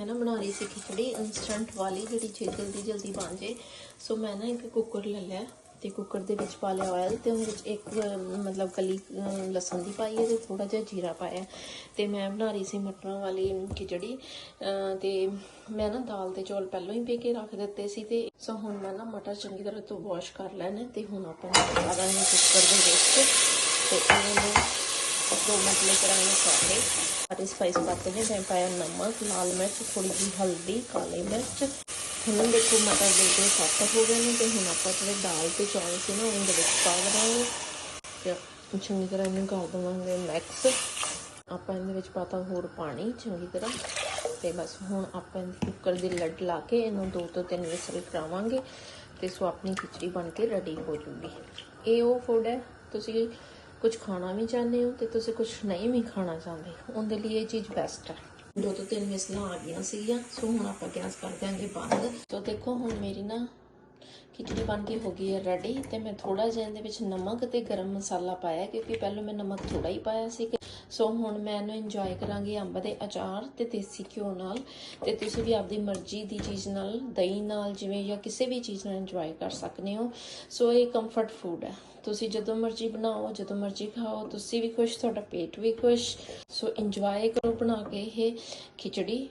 ਮੈਂ ਨਾ ਬਣਾ ਰਹੀ ਸੀ ਖਿਚੜੀ ਇਨਸਟੈਂਟ ਵਾਲੀ ਜਿਹੜੀ ਛੇ ਜਲਦੀ ਜਲਦੀ ਬਣ ਜੇ। ਸੋ ਮੈਂ ਨਾ ਇੱਕ ਕੁੱਕਰ ਲੈ ਲਿਆ ਤੇ ਕੁੱਕਰ ਦੇ ਵਿੱਚ ਪਾ ਲਿਆ ਆਇਲ ਤੇ ਉਹਦੇ ਵਿੱਚ ਇੱਕ ਮਤਲਬ ਕਲੀ ਲਸਣ ਦੀ ਪਾਈ ਹੈ ਤੇ ਥੋੜਾ ਜਿਹਾ ਜੀਰਾ ਪਾਇਆ। ਤੇ ਮੈਂ ਬਣਾ ਰਹੀ ਸੀ ਮਟਰਾਂ ਵਾਲੀ ਖਿਚੜੀ ਅਹ, ਤੇ ਮੈਂ ਨਾ ਦਾਲ ਤੇ ਚੌਲ ਪਹਿਲਾਂ ਹੀ ਪੇ ਕੇ ਰੱਖ ਦਿੱਤੇ ਸੀ ਤੇ ਸੋ ਹੁਣ ਮੈਂ ਨਾ ਮਟਰ ਚੰਗੀ ਤਰ੍ਹਾਂ ਤੋਂ ਵਾਸ਼ ਕਰ ਲੈਣੇ ਤੇ ਹੁਣ ਆਪਾਂ ਪਾ ਦਾਂਗੇ ਕੁੱਕਰ ਦੇ ਵਿੱਚ। ਤੇ ਇਹਨਾਂ ਨੂੰ दो मिनट लेकर आएंगे सारे सारे स्पाइस पाते हैं मैं पाया नमक लाल मिर्च थोड़ी जी हल्दी काली मिर्च ਹੁਣ ਦੇਖੋ ਮਟਰ ਦੇ ਕੇ ਸੌਫਟ ਹੋ ਗਏ ਨੇ ਤੇ ਹੁਣ ਆਪਾਂ ਜਿਹੜੇ ਦਾਲ ਤੇ ਚੌਲ ਸੀ ਨਾ ਉਹਦੇ ਵਿੱਚ ਪਾ ਦੇਵਾਂਗੇ ਤੇ ਚੰਗੀ ਤਰ੍ਹਾਂ ਇਹਨੂੰ ਕਰ ਦੇਵਾਂਗੇ ਮਿਕਸ ਆਪਾਂ ਇਹਦੇ ਵਿੱਚ ਪਾਤਾ ਹੋਰ ਪਾਣੀ ਚੰਗੀ ਤਰ੍ਹਾਂ ਤੇ ਬਸ ਹੁਣ ਆਪਾਂ ਇਹਨੂੰ ਕੁੱਕਰ ਦੀ ਲੱਡ ਲਾ ਕੇ ਇਹਨੂੰ ਦੋ ਤੋਂ ਤਿੰਨ ਵਿਸਲ ਕਰਾਵਾਂਗੇ ਤੇ ਸੋ ਆਪਣੀ ਖਿਚੜੀ ਬਣ ਕੇ ਰੈਡੀ ਹੋ ਜੂਗੀ ਇਹ ਉਹ ਫੂਡ ਹੈ ਤੁਸੀਂ ਕੁਝ ਖਾਣਾ ਵੀ ਚਾਹੁੰਦੇ ਹੋ ਤੇ ਤੁਸੀਂ ਕੁਝ ਨਹੀਂ ਵੀ ਖਾਣਾ ਚਾਹੁੰਦੇ, ਉਹਦੇ ਲਈ ਇਹ ਚੀਜ਼ ਬੈਸਟ ਹੈ। ਦੋ ਤੋਂ ਤਿੰਨ ਵਿਸਲਾਂ ਆ ਗਈਆਂ ਸੀਗੀਆਂ, ਸੋ ਹੁਣ ਆਪਾਂ ਗੈਸ ਕਰ ਦਿਆਂਗੇ ਬੰਦ। ਸੋ ਦੇਖੋ, ਹੁਣ ਮੇਰੀ ਨਾ ਖਿਚੜੀ ਬਣ ਕੇ ਹੋ ਗਈ ਹੈ ਰੈਡੀ ਤੇ ਮੈਂ ਥੋੜਾ ਜਿਹਾ ਇਹਦੇ ਵਿੱਚ ਨਮਕ ਤੇ ਗਰਮ ਮਸਾਲਾ ਪਾਇਆ ਕਿਉਂਕਿ ਪਹਿਲਾਂ ਮੈਂ ਨਮਕ ਥੋੜਾ ਹੀ ਪਾਇਆ ਸੀ ਸੋ ਹੁਣ ਮੈਂ ਇਹਨੂੰ ਇੰਜੋਏ ਕਰਾਂਗੀ ਅੰਬ ਦੇ ਅਚਾਰ ਤੇ ਦੇਸੀ ਘਿਓ ਨਾਲ ਤੇ ਤੁਸੀਂ ਵੀ ਆਪਦੀ ਮਰਜ਼ੀ ਦੀ ਚੀਜ਼ ਨਾਲ, ਦਹੀਂ ਨਾਲ ਜਿਵੇਂ ਜਾਂ ਕਿਸੇ ਵੀ ਚੀਜ਼ ਨਾਲ ਇੰਜੋਏ ਕਰ ਸਕਦੇ ਹੋ। ਸੋ ਇਹ ਕੰਫਰਟ ਫੂਡ ਹੈ। ਤੁਸੀਂ ਜਦੋਂ ਮਰਜ਼ੀ ਬਣਾਓ, ਜਦੋਂ ਮਰਜ਼ੀ ਖਾਓ, ਤੁਸੀਂ ਵੀ ਖੁਸ਼, ਤੁਹਾਡਾ ਪੇਟ ਵੀ ਖੁਸ਼। ਸੋ ਇੰਜੋਏ ਕਰੋ ਬਣਾ ਕੇ ਇਹ ਖਿਚੜੀ।